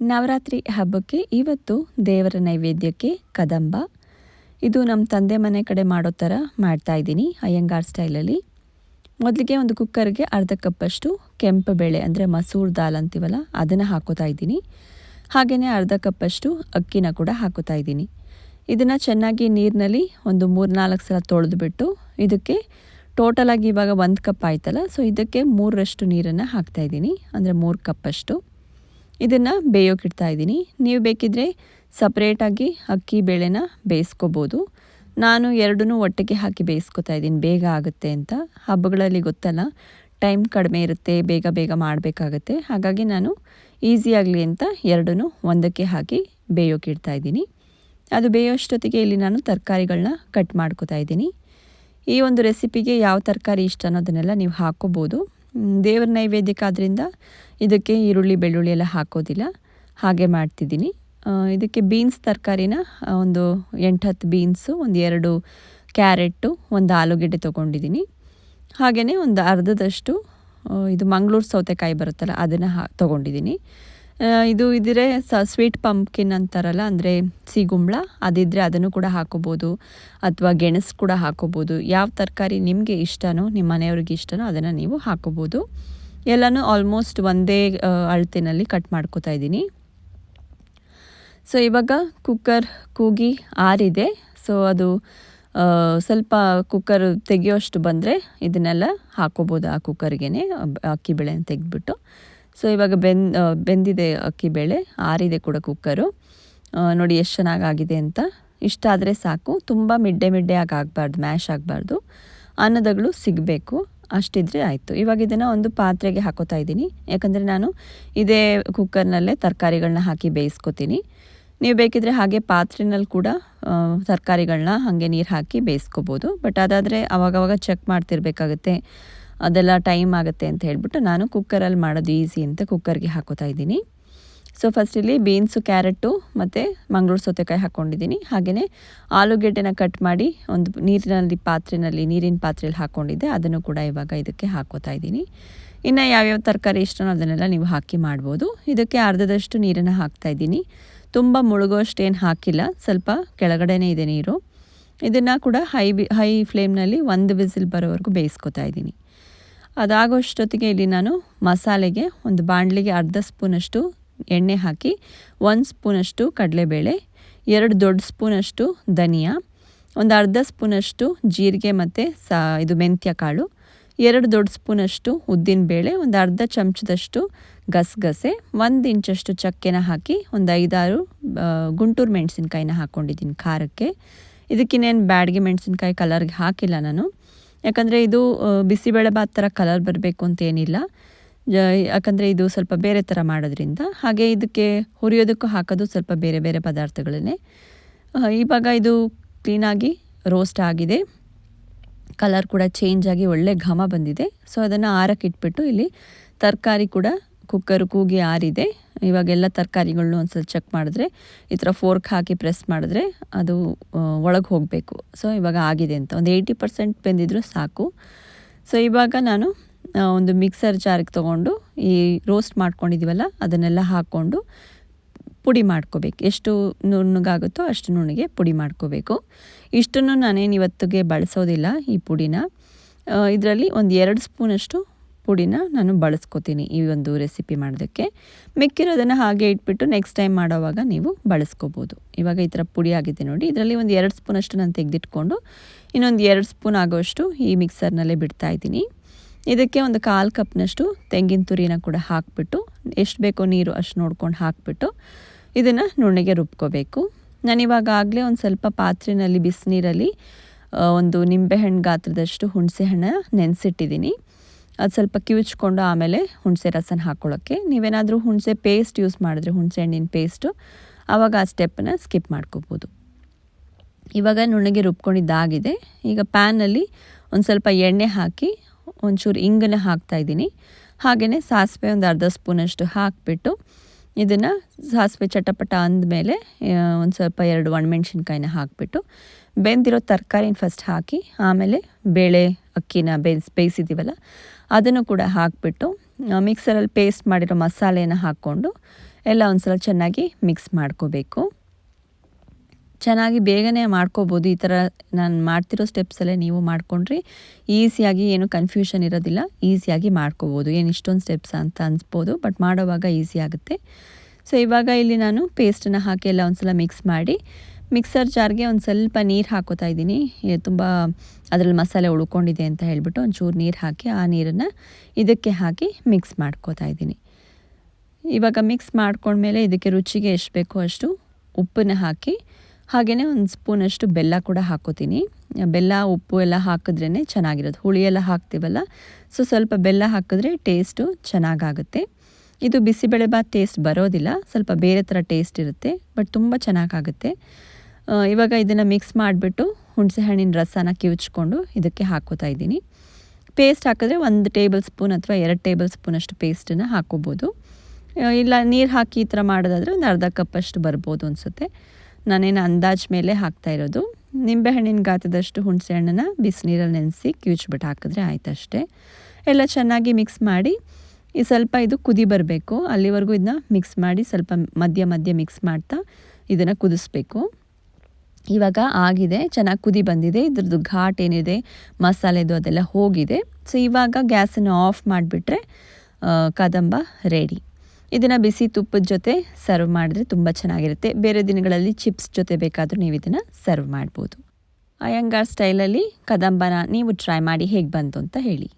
ನವರಾತ್ರಿ ಹಬ್ಬಕ್ಕೆ ಇವತ್ತು ದೇವರ ನೈವೇದ್ಯಕ್ಕೆ ಕದಂಬ. ಇದು ನಮ್ಮ ತಂದೆ ಮನೆ ಕಡೆ ಮಾಡೋ ಥರ ಮಾಡ್ತಾಯಿದ್ದೀನಿ ಅಯ್ಯಂಗಾರ್ ಸ್ಟೈಲಲ್ಲಿ ಮೊದಲಿಗೆ ಒಂದು ಕುಕ್ಕರ್ಗೆ ಅರ್ಧ ಕಪ್ಪಷ್ಟು ಕೆಂಪು ಬೇಳೆ, ಅಂದರೆ ಮಸೂರ್ ದಾಲ್ ಅಂತೀವಲ್ಲ, ಅದನ್ನು ಹಾಕೋತಾ ಇದ್ದೀನಿ. ಹಾಗೆಯೇ ಅರ್ಧ ಕಪ್ಪಷ್ಟು ಅಕ್ಕಿನ ಕೂಡ ಹಾಕೋತಾ ಇದ್ದೀನಿ. ಇದನ್ನು ಚೆನ್ನಾಗಿ ನೀರಿನಲ್ಲಿ ಒಂದು ಮೂರು ನಾಲ್ಕು ಸಲ ತೊಳೆದುಬಿಟ್ಟು ಇದಕ್ಕೆ ಟೋಟಲಾಗಿ ಇವಾಗ ಒಂದು ಕಪ್ ಆಯ್ತಲ್ಲ, ಸೊ ಇದಕ್ಕೆ ಮೂರರಷ್ಟು ನೀರನ್ನು ಹಾಕ್ತಾಯಿದ್ದೀನಿ ಅಂದರೆ ಮೂರು ಕಪ್ಪಷ್ಟು. ಇದನ್ನು ಬೇಯೋಕ್ಕಿಡ್ತಾ ಇದ್ದೀನಿ. ನೀವು ಬೇಕಿದ್ರೆ ಸಪ್ರೇಟಾಗಿ ಅಕ್ಕಿ, ಬೇಳೆನ ಬೇಯಿಸ್ಕೋಬೋದು. ನಾನು ಎರಡೂ ಒಟ್ಟಿಗೆ ಹಾಕಿ ಬೇಯಿಸ್ಕೊತಾ ಇದ್ದೀನಿ. ಬೇಗ ಆಗುತ್ತೆ ಅಂತ. ಹಬ್ಬಗಳಲ್ಲಿ ಗೊತ್ತಲ್ಲ ಟೈಮ್ ಕಡಿಮೆ ಇರುತ್ತೆ, ಬೇಗ ಬೇಗ ಮಾಡಬೇಕಾಗತ್ತೆ. ಹಾಗಾಗಿ ನಾನು ಈಸಿಯಾಗಲಿ ಅಂತ ಎರಡೂ ಒಂದಕ್ಕೆ ಹಾಕಿ ಬೇಯೋಕಿಡ್ತಾ ಇದ್ದೀನಿ. ಅದು ಬೇಯೋಷ್ಟೊತ್ತಿಗೆ ಇಲ್ಲಿ ನಾನು ತರಕಾರಿಗಳನ್ನ ಕಟ್ ಮಾಡ್ಕೋತಾ ಇದ್ದೀನಿ. ಈ ಒಂದು ರೆಸಿಪಿಗೆ ಯಾವ ತರಕಾರಿ ಇಷ್ಟ ಅನ್ನೋದನ್ನೆಲ್ಲ ನೀವು ಹಾಕ್ಕೋಬೋದು. ದೇವರ ನೈವೇದ್ಯಕ್ಕಾದ್ರಿಂದ ಇದಕ್ಕೆ ಈರುಳ್ಳಿ, ಬೆಳ್ಳುಳ್ಳಿ ಎಲ್ಲ ಹಾಕೋದಿಲ್ಲ. ಹಾಗೆ ಮಾಡ್ತಿದ್ದೀನಿ. ಇದಕ್ಕೆ ಬೀನ್ಸ್ ತರಕಾರಿನ ಒಂದು ಎಂಟು ಹತ್ತು ಬೀನ್ಸು ಒಂದು ಎರಡು ಕ್ಯಾರೆಟು ಒಂದು ಆಲೂಗೆಡ್ಡೆ ತೊಗೊಂಡಿದ್ದೀನಿ. ಹಾಗೆಯೇ ಒಂದು ಅರ್ಧದಷ್ಟು ಇದು ಮಂಗಳೂರು ಸೌತೆಕಾಯಿ ಬರುತ್ತಲ್ಲ, ಅದನ್ನು ಹಾ, ತೊಗೊಂಡಿದ್ದೀನಿ. ಇದು ಇದ್ರೆ ಸ ಸ್ವೀಟ್ ಪಂಪ್ಕಿನ್ ಅಂತಾರಲ್ಲ, ಅಂದರೆ ಸಿಗುಂಬಳ ಅದಿದ್ದರೆ ಅದನ್ನು ಕೂಡ ಹಾಕೋಬೋದು, ಅಥವಾ ಗೆಣಸು ಕೂಡ ಹಾಕೋಬೋದು. ಯಾವ ತರಕಾರಿ ನಿಮಗೆ ಇಷ್ಟನೋ ನಿಮ್ಮ ಮನೆಯವ್ರಿಗೆ ಇಷ್ಟನೋ, ಅದನ್ನು ನೀವು ಹಾಕೋಬೋದು. ಎಲ್ಲನೂ ಆಲ್ಮೋಸ್ಟ್ ಒಂದೇ ಅಳತಿನಲ್ಲಿ ಕಟ್ ಮಾಡ್ಕೋತಾ ಇದ್ದೀನಿ. ಸೊ ಇವಾಗ ಕುಕ್ಕರ್ ಕೂಗಿ ಆರಿದೆ. ಸೊ ಅದು ಸ್ವಲ್ಪ ಕುಕ್ಕರ್ ತೆಗೆಯೋಷ್ಟು ಬಂದರೆ ಇದನ್ನೆಲ್ಲ ಹಾಕೋಬೋದು ಆ ಕುಕ್ಕರ್ಗೆ ಅಕ್ಕಿ ಬೇಳೆನ ತೆಗೆದ್ಬಿಟ್ಟು. ಸೊ ಇವಾಗ ಬೆನ್ ಬೆಂದಿದೆ ಅಕ್ಕಿ ಬೇಳೆ, ಆರಿದೆ ಕೂಡ ಕುಕ್ಕರು. ನೋಡಿ ಎಷ್ಟು ಚೆನ್ನಾಗಾಗಿದೆ ಅಂತ. ಇಷ್ಟ ಆದರೆ ಸಾಕು. ತುಂಬ ಮಿಡ್ಡೆ ಮಿಡ್ಡೆ ಆಗಿ ಆಗಬಾರ್ದು, ಮ್ಯಾಶ್ ಆಗಬಾರ್ದು. ಅನ್ನದಗಳು ಸಿಗಬೇಕು. ಅಷ್ಟಿದ್ರೆ ಆಯಿತು. ಇವಾಗ ಇದನ್ನು ಒಂದು ಪಾತ್ರೆಗೆ ಹಾಕೋತಾ ಇದ್ದೀನಿ. ಯಾಕಂದರೆ ನಾನು ಇದೇ ಕುಕ್ಕರ್ನಲ್ಲೇ ತರಕಾರಿಗಳನ್ನ ಹಾಕಿ ಬೇಯಿಸ್ಕೊತೀನಿ. ನೀವು ಬೇಕಿದ್ರೆ ಹಾಗೆ ಪಾತ್ರೆನಲ್ಲಿ ಕೂಡ ತರಕಾರಿಗಳನ್ನ ಹಾಗೆ ನೀರು ಹಾಕಿ ಬೇಯಿಸ್ಕೋಬೋದು. ಬಟ್ ಅದಾದರೆ ಅವಾಗವಾಗ ಚೆಕ್ ಮಾಡ್ತಿರ್ಬೇಕಾಗತ್ತೆ. ಅದೆಲ್ಲ ಟೈಮ್ ಆಗುತ್ತೆ ಅಂತ ಹೇಳ್ಬಿಟ್ಟು ನಾನು ಕುಕ್ಕರಲ್ಲಿ ಮಾಡೋದು ಈಸಿ ಅಂತ ಕುಕ್ಕರ್ಗೆ ಹಾಕೋತಾ ಇದ್ದೀನಿ. ಸೊ ಫಸ್ಟ್ ಇಲ್ಲಿ ಬೀನ್ಸು ಕ್ಯಾರೆಟು ಮತ್ತು ಮಂಗಳೂರು ಸೌತೆಕಾಯಿ ಹಾಕ್ಕೊಂಡಿದ್ದೀನಿ ಹಾಗೆಯೇ ಆಲೂಗೆಡ್ಡೆನ ಕಟ್ ಮಾಡಿ ಒಂದು ನೀರಿನಲ್ಲಿ ಪಾತ್ರೆಯಲ್ಲಿ ನೀರಿನ ಪಾತ್ರೆಯಲ್ಲಿ ಹಾಕ್ಕೊಂಡಿದ್ದೆ ಅದನ್ನು ಕೂಡ ಇವಾಗ ಇದಕ್ಕೆ ಹಾಕೋತಾ ಇದ್ದೀನಿ. ಇನ್ನು ಯಾವ್ಯಾವ ತರಕಾರಿ ಇಷ್ಟನೋ ಅದನ್ನೆಲ್ಲ ನೀವು ಹಾಕಿ ಮಾಡ್ಬೋದು. ಇದಕ್ಕೆ ಅರ್ಧದಷ್ಟು ನೀರನ್ನು ಹಾಕ್ತಾ ಇದ್ದೀನಿ. ತುಂಬ ಮುಳುಗೋಷ್ಟು ಏನು ಹಾಕಿಲ್ಲ. ಸ್ವಲ್ಪ ಕೆಳಗಡೆನೇ ಇದೆ ನೀರು. ಇದನ್ನು ಕೂಡ ಹೈ ಬಿ ಹೈ ಫ್ಲೇಮ್ನಲ್ಲಿ ಒಂದು ವಿಸಿಲ್ ಬರೋವರೆಗೂ ಬೇಯಿಸ್ಕೊತಾ ಇದ್ದೀನಿ. ಅದಾಗೋಷ್ಟೊತ್ತಿಗೆ ಇಲ್ಲಿ ನಾನು ಮಸಾಲೆಗೆ ಒಂದು ಬಾಣಲಿಗೆ ಅರ್ಧ ಸ್ಪೂನಷ್ಟು ಎಣ್ಣೆ ಹಾಕಿ, ಒಂದು ಸ್ಪೂನಷ್ಟು ಕಡಲೆಬೇಳೆ, ಎರಡು ದೊಡ್ಡ ಸ್ಪೂನಷ್ಟು ಧನಿಯಾ, ಒಂದು ಅರ್ಧ ಸ್ಪೂನಷ್ಟು ಜೀರಿಗೆ ಮತ್ತು ಸಾ, ಇದು ಮೆಂತ್ಯ ಕಾಳು, ಎರಡು ದೊಡ್ಡ ಸ್ಪೂನಷ್ಟು ಉದ್ದಿನಬೇಳೆ ಒಂದು ಅರ್ಧ ಚಮಚದಷ್ಟು ಗಸಗಸೆ, ಒಂದು ಇಂಚಷ್ಟು ಚಕ್ಕೆನ ಹಾಕಿ ಒಂದು ಐದಾರು ಗುಂಟೂರು ಮೆಣಸಿನ್ಕಾಯಿನ ಹಾಕ್ಕೊಂಡಿದ್ದೀನಿ ಖಾರಕ್ಕೆ. ಇದಕ್ಕಿನ್ನೇನು ಬ್ಯಾಡ್ಗೆ ಮೆಣಸಿನ್ಕಾಯಿ ಕಲರ್ಗೆ ಹಾಕಿಲ್ಲ ನಾನು. ಯಾಕಂದರೆ ಇದು ಬಿಸಿಬೇಳೆಭಾತ್ ಥರ ಕಲರ್ ಬರಬೇಕು ಅಂತ ಏನಿಲ್ಲ. ಯಾಕಂದರೆ ಇದು ಸ್ವಲ್ಪ ಬೇರೆ ಥರ ಮಾಡೋದ್ರಿಂದ. ಹಾಗೆ ಇದಕ್ಕೆ ಹುರಿಯೋದಕ್ಕೂ ಹಾಕೋದು ಸ್ವಲ್ಪ ಬೇರೆ ಬೇರೆ ಪದಾರ್ಥಗಳನ್ನೇ. ಇವಾಗ ಇದು ಕ್ಲೀನಾಗಿ ರೋಸ್ಟ್ ಆಗಿದೆ. ಕಲರ್ ಕೂಡ ಚೇಂಜ್ ಆಗಿ ಒಳ್ಳೆ ಘಮ ಬಂದಿದೆ. ಸೊ ಅದನ್ನು ಆರಕ್ಕೆ ಇಟ್ಬಿಟ್ಟು ಇಲ್ಲಿ ತರಕಾರಿ ಕೂಡ ಕುಕ್ಕರ್ ಕೂಗಿ ಆರಿದೆ. ಇವಾಗೆಲ್ಲ ತರಕಾರಿಗಳನ್ನೂ ಸ್ವಲ್ಪ ಚೆಕ್ ಮಾಡಿದ್ರೆ ಈ ಥರ ಫೋರ್ಕ್ ಹಾಕಿ ಪ್ರೆಸ್ ಮಾಡಿದ್ರೆ ಅದು ಒಳಗೆ ಹೋಗಬೇಕು. ಸೊ ಇವಾಗ ಆಗಿದೆ ಅಂತ. ಒಂದು ಏಯ್ಟಿ ಪರ್ಸೆಂಟ್ ಬೆಂದಿದ್ರು ಸಾಕು. ಸೊ ಇವಾಗ ನಾನು ಒಂದು ಮಿಕ್ಸರ್ ಜಾರಿಗೆ ತೊಗೊಂಡು ಈ ರೋಸ್ಟ್ ಮಾಡ್ಕೊಂಡಿದ್ದೀವಲ್ಲ ಅದನ್ನೆಲ್ಲ ಹಾಕ್ಕೊಂಡು ಪುಡಿ ಮಾಡ್ಕೋಬೇಕು. ಎಷ್ಟು ನುಣ್ಣಗಾಗುತ್ತೋ ಅಷ್ಟು ನುಣ್ಣಗೆ ಪುಡಿ ಮಾಡ್ಕೋಬೇಕು. ಇಷ್ಟನ್ನು ನಾನೇನು ಇವತ್ತಿಗೆ ಬಳಸೋದಿಲ್ಲ ಈ ಪುಡಿನ. ಇದರಲ್ಲಿ ಒಂದು ಎರಡು ಸ್ಪೂನಷ್ಟು ಪುಡಿನ ನಾನು ಬಳಸ್ಕೋತೀನಿ ಈ ಒಂದು ರೆಸಿಪಿ ಮಾಡೋದಕ್ಕೆ. ಮಿಕ್ಕಿರೋದನ್ನು ಹಾಗೆ ಇಟ್ಬಿಟ್ಟು ನೆಕ್ಸ್ಟ್ ಟೈಮ್ ಮಾಡೋವಾಗ ನೀವು ಬಳಸ್ಕೋಬೋದು. ಇವಾಗ ಈ ಥರ ಪುಡಿ ಆಗಿದೆ ನೋಡಿ. ಇದರಲ್ಲಿ ಒಂದು ಎರಡು ಸ್ಪೂನಷ್ಟು ನಾನು ತೆಗೆದಿಟ್ಕೊಂಡು ಇನ್ನೊಂದು ಎರಡು ಸ್ಪೂನ್ ಆಗೋಷ್ಟು ಈ ಮಿಕ್ಸರ್ನಲ್ಲೇ ಬಿಡ್ತಾ ಇದ್ದೀನಿ. ಇದಕ್ಕೆ ಒಂದು ಕಾಲು ಕಪ್ನಷ್ಟು ತೆಂಗಿನ ತುರಿನ ಕೂಡ ಹಾಕಿಬಿಟ್ಟು, ಎಷ್ಟು ಬೇಕೋ ನೀರು ಅಷ್ಟು ನೋಡ್ಕೊಂಡು ಹಾಕಿಬಿಟ್ಟು ಇದನ್ನು ನುಣ್ಣಗೆ ರುಬ್ಕೋಬೇಕು. ನಾನಿವಾಗ ಆಗಲೇ ಒಂದು ಸ್ವಲ್ಪ ಪಾತ್ರೆಯಲ್ಲಿ ಬಿಸಿನೀರಲ್ಲಿ ಒಂದು ನಿಂಬೆಹಣ್ಣು ಗಾತ್ರದಷ್ಟು ಹುಣಸೆ ಹಣ್ಣು ನೆನೆಸಿಟ್ಟಿದ್ದೀನಿ. ಅದು ಸ್ವಲ್ಪ ಕಿವಿಚ್ಕೊಂಡು ಆಮೇಲೆ ಹುಣಸೆ ರಸನ ಹಾಕ್ಕೊಳ್ಳೋಕ್ಕೆ ನೀವೇನಾದರೂ ಹುಣಸೆ ಪೇಸ್ಟ್ ಯೂಸ್ ಮಾಡಿದ್ರೆ ಹುಣಸೆ ಹಣ್ಣಿನ ಪೇಸ್ಟು ಆವಾಗ ಆ ಸ್ಟೆಪ್ಪನ್ನ ಸ್ಕಿಪ್ ಮಾಡ್ಕೋಬೋದು. ಇವಾಗ ನುಣ್ಣಗೆ ರುಬ್ಕೊಂಡಿದ್ದಾಗಿದೆ. ಈಗ ಪ್ಯಾನಲ್ಲಿ ಒಂದು ಸ್ವಲ್ಪ ಎಣ್ಣೆ ಹಾಕಿ ಒಂಚೂರು ಇಂಗನ್ನ ಹಾಕ್ತಾಯಿದ್ದೀನಿ ಹಾಗೆಯೇ ಸಾಸಿವೆ ಒಂದು ಅರ್ಧ ಸ್ಪೂನಷ್ಟು ಹಾಕಿಬಿಟ್ಟು ಇದನ್ನು ಸಾಸಿವೆ ಚಟಪಟ ಅಂದಮೇಲೆ ಒಂದು ಸ್ವಲ್ಪ ಎರಡು ಒಣಮೆಣ್ಸಿನ್ಕಾಯಿನ ಹಾಕಿಬಿಟ್ಟು, ಬೆಂದಿರೋ ತರಕಾರಿನ ಫಸ್ಟ್ ಹಾಕಿ, ಆಮೇಲೆ ಬೇಳೆ ಅಕ್ಕಿನ ಬೇಯಿಸಿ, ಬೇಯಿಸಿದ್ದೀವಲ್ಲ, ಅದನ್ನು ಕೂಡ ಹಾಕಿಬಿಟ್ಟು ಮಿಕ್ಸರಲ್ಲಿ ಪೇಸ್ಟ್ ಮಾಡಿರೋ ಮಸಾಲೆಯನ್ನು ಹಾಕ್ಕೊಂಡು ಎಲ್ಲ ಒಂದು ಸಲ ಚೆನ್ನಾಗಿ ಮಿಕ್ಸ್ ಮಾಡ್ಕೋಬೇಕು. ಚೆನ್ನಾಗಿ ಬೇಗನೆ ಮಾಡ್ಕೋಬೋದು. ಈ ಥರ ನಾನು ಮಾಡ್ತಿರೋ ಸ್ಟೆಪ್ಸಲ್ಲೇ ನೀವು ಮಾಡ್ಕೊಂಡ್ರಿ ಈಸಿಯಾಗಿ ಏನು ಕನ್ಫ್ಯೂಷನ್ ಇರೋದಿಲ್ಲ. ಈಸಿಯಾಗಿ ಮಾಡ್ಕೋಬೋದು. ಏನು ಇಷ್ಟೊಂದು ಸ್ಟೆಪ್ಸ್ ಅಂತ ಅನ್ಸ್ಬೋದು, ಬಟ್ ಮಾಡೋವಾಗ ಈಸಿ ಆಗುತ್ತೆ. ಸೊ, ಇವಾಗ ಇಲ್ಲಿ ನಾನು ಪೇಸ್ಟನ್ನು ಹಾಕಿ ಎಲ್ಲ ಒಂದು ಸಲ ಮಿಕ್ಸ್ ಮಾಡಿ ಮಿಕ್ಸರ್ ಜಾರ್ಗೆ ಒಂದು ಸ್ವಲ್ಪ ನೀರು ಹಾಕೋತಾ ಇದ್ದೀನಿ. ತುಂಬ ಅದರಲ್ಲಿ ಮಸಾಲೆ ಉಳ್ಕೊಂಡಿದೆ ಅಂತ ಹೇಳಿಬಿಟ್ಟು ಒಂಚೂರು ನೀರು ಹಾಕಿ, ಆ ನೀರನ್ನು ಇದಕ್ಕೆ ಹಾಕಿ ಮಿಕ್ಸ್ ಮಾಡ್ಕೋತಾ ಇದ್ದೀನಿ. ಇವಾಗ ಮಿಕ್ಸ್ ಮಾಡ್ಕೊಂಡ್ಮೇಲೆ ಇದಕ್ಕೆ ರುಚಿಗೆ ಎಷ್ಟು ಬೇಕೋ ಅಷ್ಟು ಉಪ್ಪನ್ನು ಹಾಕಿ ಹಾಗೆಯೇ ಒಂದು ಸ್ಪೂನಷ್ಟು ಬೆಲ್ಲ ಕೂಡ ಹಾಕೋತೀನಿ. ಬೆಲ್ಲ, ಉಪ್ಪು ಎಲ್ಲ ಹಾಕಿದ್ರೇ ಚೆನ್ನಾಗಿರೋದು. ಹುಳಿ ಎಲ್ಲ ಹಾಕ್ತೀವಲ್ಲ, ಸೊ ಸ್ವಲ್ಪ ಬೆಲ್ಲ ಹಾಕಿದ್ರೆ ಟೇಸ್ಟು ಚೆನ್ನಾಗಾಗುತ್ತೆ. ಇದು ಬಿಸಿಬೇಳೆಬಾತ್ ಟೇಸ್ಟ್ ಬರೋದಿಲ್ಲ, ಸ್ವಲ್ಪ ಬೇರೆ ಥರ ಟೇಸ್ಟ್ ಇರುತ್ತೆ, ಬಟ್ ತುಂಬ ಚೆನ್ನಾಗಾಗುತ್ತೆ. ಇವಾಗ ಇದನ್ನು ಮಿಕ್ಸ್ ಮಾಡಿಬಿಟ್ಟು ಹುಣಸೆ ಹಣ್ಣಿನ ರಸನ ಕಿವುಚ್ಕೊಂಡು ಇದಕ್ಕೆ ಹಾಕೋತಾ ಇದ್ದೀನಿ. ಪೇಸ್ಟ್ ಹಾಕಿದ್ರೆ ಒಂದು ಟೇಬಲ್ ಸ್ಪೂನ್ ಅಥವಾ ಎರಡು ಟೇಬಲ್ ಸ್ಪೂನಷ್ಟು ಪೇಸ್ಟನ್ನು ಹಾಕೋಬೋದು. ಇಲ್ಲ, ನೀರು ಹಾಕಿ ಈ ಥರ ಮಾಡೋದಾದರೆ ಒಂದು ಅರ್ಧ ಕಪ್ಪಷ್ಟು ಬರ್ಬೋದು ಅನಿಸುತ್ತೆ. ನಾನೇನು ಅಂದಾಜ್ ಮೇಲೆ ಹಾಕ್ತಾ ಇರೋದು. ನಿಂಬೆಹಣ್ಣಿನ ಗಾತ್ರದಷ್ಟು ಹುಣಸೆ ಹಣ್ಣನ್ನು ಬಿಸಿನೀರಲ್ಲಿ ನೆನೆಸಿ ಕಿವುಚ್ಬಿಟ್ಟು ಹಾಕಿದ್ರೆ ಆಯ್ತು ಅಷ್ಟೇ ಎಲ್ಲ ಚೆನ್ನಾಗಿ ಮಿಕ್ಸ್ ಮಾಡಿ ಈ ಸ್ವಲ್ಪ ಇದು ಕುದಿ ಬರಬೇಕು. ಅಲ್ಲಿವರೆಗೂ ಇದನ್ನ ಮಿಕ್ಸ್ ಮಾಡಿ ಸ್ವಲ್ಪ ಮಧ್ಯ ಮಧ್ಯ ಮಿಕ್ಸ್ ಮಾಡ್ತಾ ಇದನ್ನು ಕುದಿಸ್ಬೇಕು. ಇವಾಗ ಆಗಿದೆ, ಚೆನ್ನಾಗಿ ಕುದಿ ಬಂದಿದೆ, ಇದ್ರದ್ದು ಘಾಟ್ ಏನಿದೆ, ಮಸಾಲೆದು ಅದೆಲ್ಲ ಹೋಗಿದೆ. ಸೊ ಇವಾಗ ಗ್ಯಾಸನ್ನು ಆಫ್ ಮಾಡಿಬಿಟ್ರೆ ಕದಂಬ ರೆಡಿ ಇದನ್ನು ಬಿಸಿ ತುಪ್ಪದ ಜೊತೆ ಸರ್ವ್ ಮಾಡಿದ್ರೆ ತುಂಬ ಚೆನ್ನಾಗಿರುತ್ತೆ. ಬೇರೆ ದಿನಗಳಲ್ಲಿ ಚಿಪ್ಸ್ ಜೊತೆ ಬೇಕಾದರೂ ನೀವು ಇದನ್ನು ಸರ್ವ್ ಮಾಡ್ಬೋದು. ಅಯ್ಯಂಗಾರ್ ಸ್ಟೈಲಲ್ಲಿ ಕದಂಬನ ನೀವು ಟ್ರೈ ಮಾಡಿ ಹೇಗೆ ಬಂತು ಅಂತ ಹೇಳಿ.